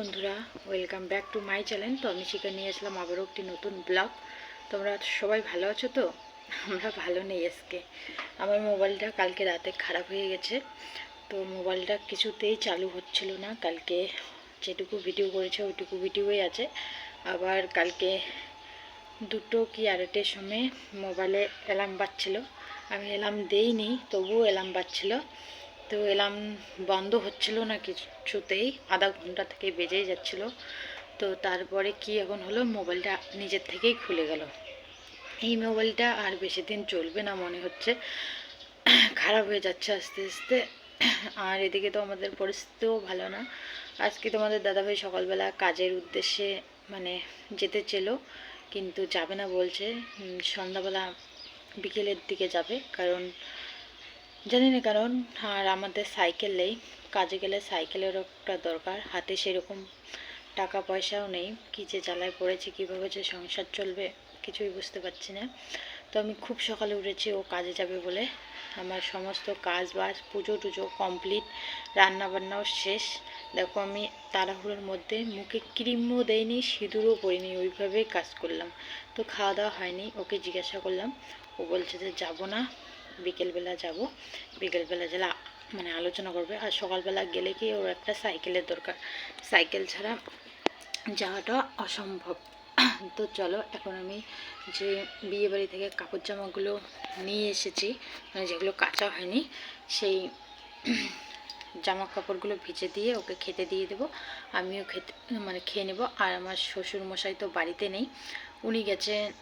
বন্ধুরা welcome back to my channel তো আমি শিখে নিয়ে আসলাম আবারও একটি নতুন ব্লগ তোমরা সবাই ভালো আছো তো? আমরা ভালো নেই আজকে। আমার মোবাইলটা কালকে রাতে খারাপ হয়ে গেছে। তো মোবাইলটা কিছুতেই চালু হচ্ছিল না। কালকে যেটুকু ভিডিও করেছে, ওইটুকু ভিডিওই আছে। আবার কালকে দুটো কি আড়াইটের সময় মোবাইলে অ্যালার্ম বাজছিল। আমি অ্যালার্ম দেইনি, তবুও অ্যালার্ম বাজছিল। তো এলাম, বন্ধ হচ্ছিল না কিছুতেই, আধা ঘণ্টা থেকে বেজেই যাচ্ছিল। তো তারপরে কি এখন হলো, মোবাইলটা নিজের থেকেই খুলে গেল। এই মোবাইলটা আর বেশি দিন চলবে না মনে হচ্ছে। খারাপ হয়ে যাচ্ছে আস্তে আস্তে। আর এদিকে তো আমাদের পরিস্থিতিও ভালো না। আজকে তোমাদের দাদাভাই সকালবেলা কাজের উদ্দেশ্যে মানে যেতে চেল, কিন্তু যাবে না বলছে। সন্ধ্যাবেলা বিকেলের দিকে যাবে, কারণ জানি না, কারণ আর আমাদের সাইকেল নেই। কাজে গেলে সাইকেলেরও একটা দরকার। হাতে সেরকম টাকা পয়সাও নেই। কী যে জ্বালায় পড়েছে, কীভাবে যে সংসার চলবে, কিছুই বুঝতে পারছি না। তো আমি খুব সকালে উঠেছি, ও কাজে যাবে বলে। আমার সমস্ত কাজ বাজ পুজো টুজো কমপ্লিট রান্না বান্নাও শেষ। দেখো, আমি তাড়াহুড়োর মধ্যে মুখে ক্রিমও দেয়নি সিঁদুরও পরিনি, ওইভাবেই কাজ করলাম। তো খাওয়া দাওয়া হয়নি, ওকে জিজ্ঞাসা করলাম। ও বলছে যে, যাব না। বিকেলবেলা যাব। বিকেলবেলা আ- মানে আলোচনা করবে, আর সকালবেলা গেলে কি ওর একটা সাইকেলের দরকার। সাইকেল ছাড়া যাওয়াটা অসম্ভব। তো চলো, এখন আমি যে বিয়ে বাড়ি থেকে কাপড় জামাগুলো নিয়ে এসেছি মানে যেগুলো কাঁচা হয়নি, সেই জামা কাপড়গুলো ভিজে দিয়ে ওকে খেতে দিয়ে দেবো। আমিও খেতে মানে খেয়ে নেব। আর আমার শ্বশুর মশাই তো বাড়িতে নেই। উনি গেছেন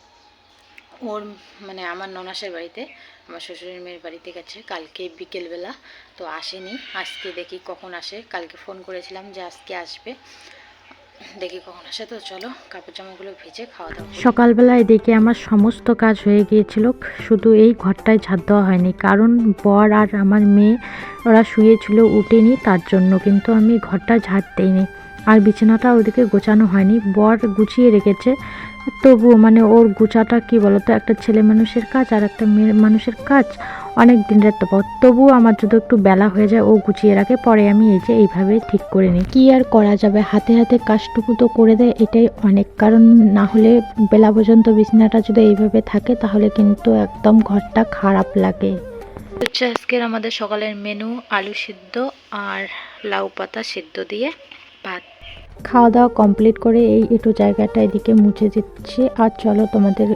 ওর মানে আমার ননাসের বাড়িতে, আমার শ্বশুরের মেয়ের বাড়িতে গেছে কালকে বিকেলবেলা, তো আসেনি। আজকে দেখি কখন আসে। কালকে ফোন করেছিলাম যে আজকে আসবে। দেখি কখন আসে। তো চলো কাপড় জামাগুলো ভেজে খাওয়া দাওয়া। সকালবেলা এদিকে আমার সমস্ত কাজ হয়ে গিয়েছিল। শুধু এই ঘরটায় ঝাড় দেওয়া হয়নি। কারণ বর আর আমার মেয়ে, ওরা শুয়েছিল, উঠেনি। তার জন্য কিন্তু আমি ঘরটা ঝাঁট দিইনি। আর বিছানাটা ওদিকে গোছানো হয়নি। বর গুছিয়ে রেখেছে। তবুও মানে ওর গুছাটা কি বলতো? একটা ছেলে মানুষের কাজ আর একটা মেয়ে মানুষের কাজ অনেক দিন দিনের তফাৎ তবুও আমার যদি একটু বেলা হয়ে যায়, ও গুছিয়ে রাখে, পরে আমি এই যে এইভাবে ঠিক করে নিই। কি আর করা যাবে? হাতে হাতে কাজটুকু তো করে দেয়, এটাই অনেক। কারণ না হলে বেলা পর্যন্ত বিছানাটা যদি এইভাবে থাকে, তাহলে কিন্তু একদম ঘরটা খারাপ লাগে। হচ্ছে আজকের আমাদের সকালের মেনু, আলু সিদ্ধ আর লাউ পাতা সিদ্ধ দিয়ে ভাত। খাওয়া দাওয়া কমপ্লিট করে এই একটু জায়গাটা এদিকে মুছে দিচ্ছি। আর চলো তোমাদের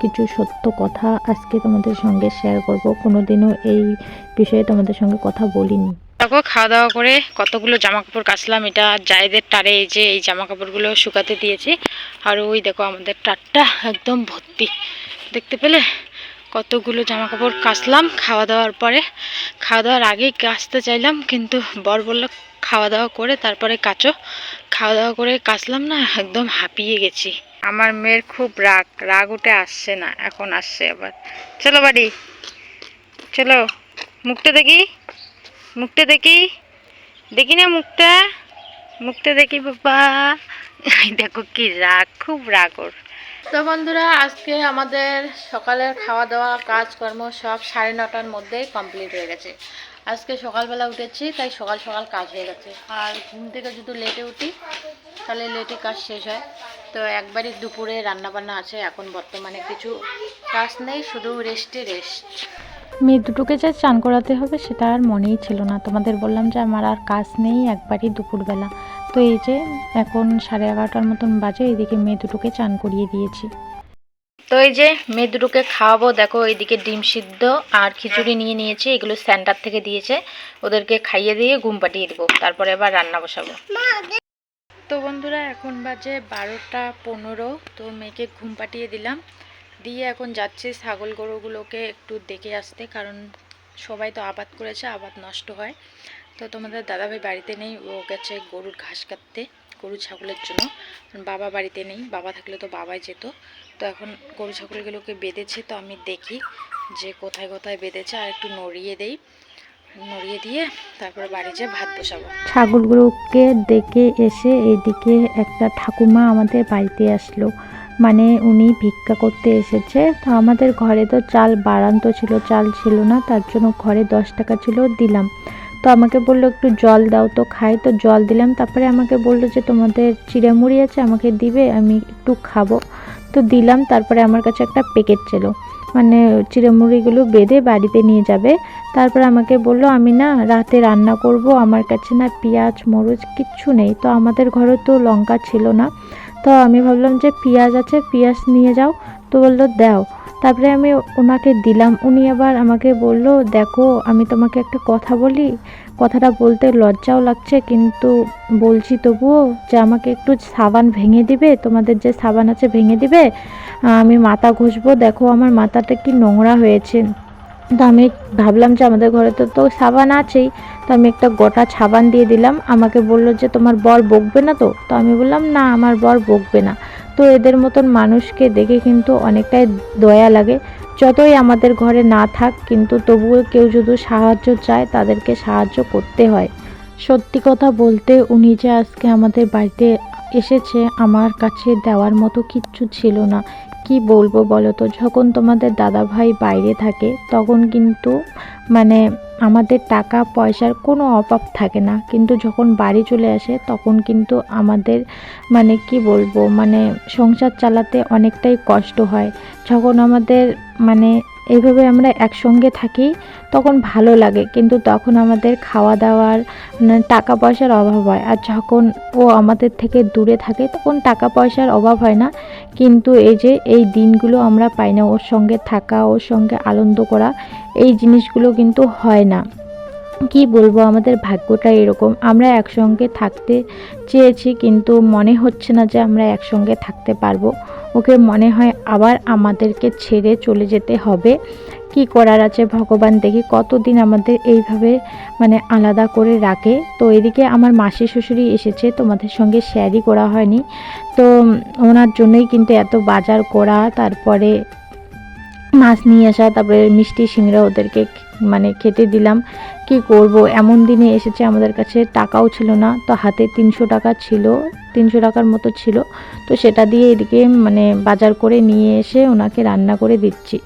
কিছু সত্য কথা আজকে তোমাদের সঙ্গে শেয়ার করব। কোনোদিনও এই বিষয়ে তোমাদের সঙ্গে কথা বলিনি। দেখো খাওয়া দাওয়া করে কতগুলো জামা কাপড় কাচলাম, এটা জায়েদের টারে এই যে এই জামা কাপড়গুলো শুকাতে দিয়েছি। আর ওই দেখো, আমাদের টারটা একদম ভর্তি। দেখতে পেলে? কতগুলো জামা কাপড় কাচলাম খাওয়া দাওয়ার পরে। খাওয়া দাওয়ার আগেই কাচতে চাইলাম, কিন্তু বর বলল খাওয়া দাওয়া করে তারপরে কাচো। খাওয়া দাওয়া করে কাচলাম না, একদম হাঁপিয়ে গেছি। আমার মেয়ের খুব রাগ রাগ উঠে আসছে না, এখন আসছে আবার। চলো বাড়ি। চলো, মুখটা দেখি। মুখটা দেখি। দেখি না মুখটা। মুখটা দেখি, বাবা। দেখো কি রাগ, খুব রাগ ওর। তো বন্ধুরা, আজকে আমাদের সকালের খাওয়া দাওয়া কাজকর্ম সব সাড়ে নটার মধ্যেই কমপ্লিট হয়ে গেছে। আজকে সকালবেলা উঠেছি, তাই সকাল সকাল কাজ হয়ে গেছে। আর ঘুম থেকে যদি লেটে উঠি, তাহলে লেটে কাজ শেষ হয়। তো একবারই দুপুরে রান্না বান্না আছে, এখন বর্তমানে কিছু কাজ নেই, শুধু রেস্টে রেস্ট মেয়ে দুটোকে যে চান করাতে হবে, সেটা আর মনেই ছিল না। তোমাদের বললাম যে আমার আর কাজ নেই একবারই দুপুরবেলা। তো এই যে এখন সাড়ে এগারোটার মতন বাজে এদিকে মেয়ে দুটোকে চান করিয়ে দিয়েছি। তো এই যে মেয়ে দুটোকে খাওয়াবো, দেখো এইদিকে ডিম সিদ্ধ আর খিচুড়ি নিয়ে নিয়েছি, এগুলো সেন্টার থেকে দিয়েছে। ওদেরকে খাইয়ে দিয়ে ঘুম পাঠিয়ে দেবো, তারপরে আবার রান্না বসাবো। তো বন্ধুরা, এখন বাজে বারোটা পনেরো, তো মেয়েকে ঘুম পাঠিয়ে দিলাম। দিয়ে এখন যাচ্ছি ছাগল গরুগুলোকে একটু দেখে আসতে, কারণ সবাই তো আবাদ করেছে, আবাদ নষ্ট হয়। তো তোমাদের দাদাভাই বাড়িতে নেই, ও গেছে গরুর ঘাস কাটতে। গরু ছাগলের জন্য। বাবা বাড়িতে নেই, বাবা থাকলে তো বাবাই যেত। তো এখন গরু ছাগলগুলোকে বেঁধেছে তো আমি দেখি যে কোথায় কোথায় বেঁধেছে, আর একটু নড়িয়ে দেই। নড়িয়ে দিয়ে তারপরে বাড়ি যেয়ে ভাত বসাবো। ছাগলগুলোকে দেখে এসে এদিকে একটা ঠাকুমা আমাদের বাড়িতে আসলো। মানে উনি ভিক্ষা করতে এসেছে। তো আমাদের ঘরে তো চাল বাড়ান্ত ছিল, চাল ছিল না, তার জন্য ঘরে দশ টাকা ছিল দিলাম। তো আমাকে বলল, একটু জল দাও তো, খাই। তো জল দিলাম, তারপরে আমাকে বলল যে, তোমাদের চিড়েমুড়ি আছে, আমাকে দিবে, আমি একটু খাব। তো দিলাম, তারপরে আমার কাছে একটা প্যাকেট ছিল মানে চিড়েমুড়িগুলো বেঁধে বাড়িতে নিয়ে যাবে। তারপরে আমাকে বলল, আমি না রাতে রান্না করব, আমার কাছে না পেঁয়াজ, মরিচ কিচ্ছু নেই। তো আমাদের ঘরে তো লঙ্কা ছিল না। তো আমি ভাবলাম যে, পেঁয়াজ আছে, পেঁয়াজ নিয়ে যাও। তো বলল, দাও। তারপরে আমি ওনাকে দিলাম। উনি আবার আমাকে বলল, দেখো, আমি তোমাকে একটা কথা বলি। কথাটা বলতে লজ্জাও লাগছে, কিন্তু বলছি তবুও যে আমাকে একটু সাবান ভেঙে দিবে, তোমাদের যে সাবান আছে ভেঙে দিবে। আমি মাথা ঘষবো। দেখো, আমার মাথাটা কি নোংরা হয়েছে। তো আমি ভাবলাম যে আমাদের ঘরে তো তো সাবান আছেই। তো আমি একটা গোটা সাবান দিয়ে দিলাম। আমাকে বলল যে, তোমার বর বকবে না তো? তো আমি বললাম, না, আমার বর বকবে না। তো এদের মতন মানুষকে দেখে কিন্তু অনেকটাই দয়া লাগে। যতই আমাদের ঘরে না থাক, কিন্তু তবুও কেউ যদি সাহায্য চায়, তাদেরকে সাহায্য করতে হয়। সত্যি কথা বলতে, উনি যে আজকে আমাদের বাড়িতে এসেছে, আমার কাছে দেওয়ার মতো কিচ্ছু ছিল না। কি বলব বলো তো, যখন তোমাদের দাদা ভাই বাইরে থাকে, তখন কিন্তু মানে আমাদের টাকা, পয়সার কোনো অভাব থাকে না। কিন্তু যখন বাড়ি চলে আসে, তখন কিন্তু আমাদের মানে কি বলব মানে সংসার চালাতে অনেকটাই কষ্ট হয়। যখন আমাদের মানে এইভাবে আমরা একসঙ্গে থাকি, তখন ভালো লাগে। কিন্তু তখন আমাদের খাওয়া দাওয়ার টাকা পয়সার অভাব হয়। আর যখন ও আমাদের থেকে দূরে থাকে, তখন টাকা পয়সার অভাব হয় না। কিন্তু এই যে, এই দিনগুলো আমরা পাই না, ওর সঙ্গে থাকা, ওর সঙ্গে আনন্দ করা, এই জিনিসগুলো কিন্তু হয় না। কি বলব, আমাদের ভাগ্যটা এরকম। আমরা একসঙ্গে থাকতে চেয়েছি, কিন্তু মনে হচ্ছে না যে আমরা একসঙ্গে থাকতে পারব। ওকে মনে হয় আবার আমাদেরকে ছেড়ে চলে যেতে হবে। কি করার আছে ভগবান? দেখি কতদিন আমাদের এইভাবে মানে আলাদা করে রাখে। তো এদিকে আমার মাসি শ্বশুরি এসেছে, তোমাদের সঙ্গে শেয়ারই করা হয়নি। তো ওনার জন্যই কিন্তু এত বাজার করা, তারপরে মাছ নিয়ে আসা, তারপরে মিষ্টি সিংড়া ওদেরকে মানে খেতে দিলাম। কি করব? এমন দিনে এসেছে আমাদের কাছে, টাকাও ছিল না। তো হাতে তিনশো টাকা ছিল, তিনশো টাকার মতো ছিল। তো সেটা দিয়ে এদিকে মানে বাজার করে নিয়ে এসে ওনাকে রান্না করে দিচ্ছি।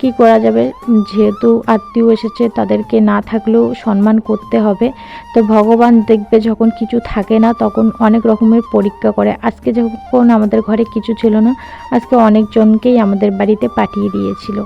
কি করা যাবে? যেহেতু আত্মীয় এসেছে, তাদেরকে না থাকলেও সম্মান করতে হবে। তো ভগবান দেখবে যখন কিছু থাকে না, তখন অনেক রকমের পরীক্ষা করে। আজকে যখন আমাদের ঘরে কিছু ছিল না, আজকে অনেকজনকেই আমাদের বাড়িতে পাঠিয়ে দিয়েছিল।